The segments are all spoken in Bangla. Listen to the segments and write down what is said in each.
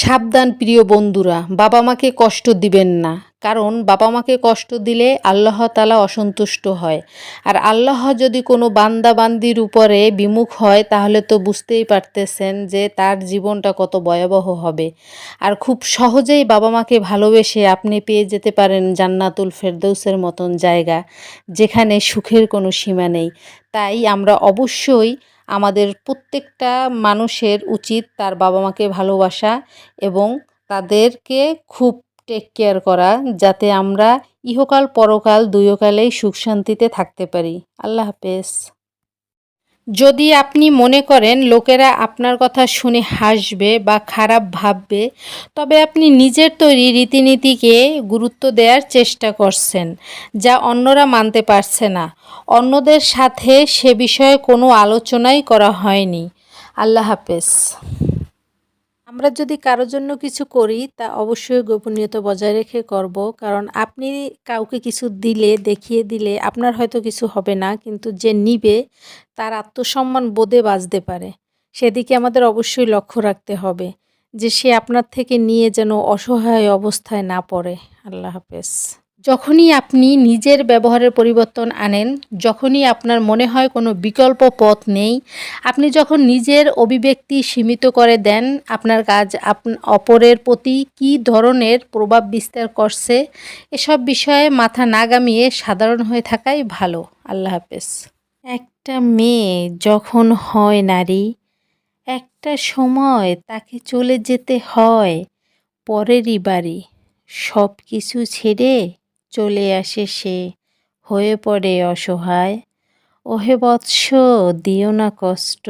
সাবধান প্রিয় বন্ধুরা বাবা মাকে কষ্ট দিবেন না। কারণ বাবা মাকে কষ্ট দিলে আল্লাহ তালা অসন্তুষ্ট হয়। আর আল্লাহ যদি কোনো বান্দাবান্দির উপরে বিমুখ হয়, তাহলে তো বুঝতেই পারতেছেন যে তার জীবনটা কত ভয়াবহ হবে। আর খুব সহজেই বাবা মাকে ভালোবেসে আপনি পেয়ে যেতে পারেন জান্নাতুল ফেরদৌসের মতন জায়গা, যেখানে সুখের কোনো সীমা নেই। তাই আমরা অবশ্যই আমাদের প্রত্যেকটা মানুষের উচিত তার বাবা মাকে ভালোবাসা এবং তাদেরকে খুব টেক কেয়ার করা যাতে আমরা ইহকাল পরকাল দুইকালেই সুখ শান্তিতে থাকতে পারি। আল্লাহ হাফেজ। যদি আপনি মনে করেন লোকেরা আপনার কথা শুনে হাসবে বা খারাপ ভাববে, তবে আপনি নিজের তৈরি রীতিনীতিকে গুরুত্ব দেওয়ার চেষ্টা করছেন, যা অন্যরা মানতে পারছে না। অন্যদের সাথে সে বিষয়ে কোনো আলোচনাই করা হয়নি। আল্লাহ হাফেজ। আমরা যদি কারোর জন্য কিছু করি, তা অবশ্যই গোপনীয়তা বজায় রেখে করব। কারণ আপনি কাউকে কিছু দিলে, দেখিয়ে দিলে আপনার হয়তো কিছু হবে না, কিন্তু যে নিবে, তার আত্মসম্মান বোধে বাজতে পারে। সেদিকে আমাদের অবশ্যই লক্ষ্য রাখতে হবে, যে সে আপনার থেকে নিয়ে যেন অসহায় অবস্থায় না পড়ে। আল্লাহ হাফেজ। যখনই আপনি নিজের ব্যবহারের পরিবর্তন আনেন, যখনই আপনার মনে হয় কোনো বিকল্প পথ নেই, আপনি যখন নিজের অভিব্যক্তি সীমিত করে দেন, আপনার কাজ অপরের প্রতি কী ধরনের প্রভাব বিস্তার করছে, এসব বিষয়ে মাথা না গামিয়ে সাধারণ হয়ে থাকাই ভালো। আল্লাহ হাফেজ। একটা মেয়ে যখন হয় নারী, একটা সময় তাকে চলে যেতে হয়, পরেরই বাড়ি। সব কিছু ছেড়ে চলে আসে সে, হয়ে পড়ে অসহায়। ওহে বৎস, দিও না কষ্ট,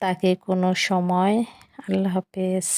তাকে কোনো সময়। আল্লাহ হাফেজ।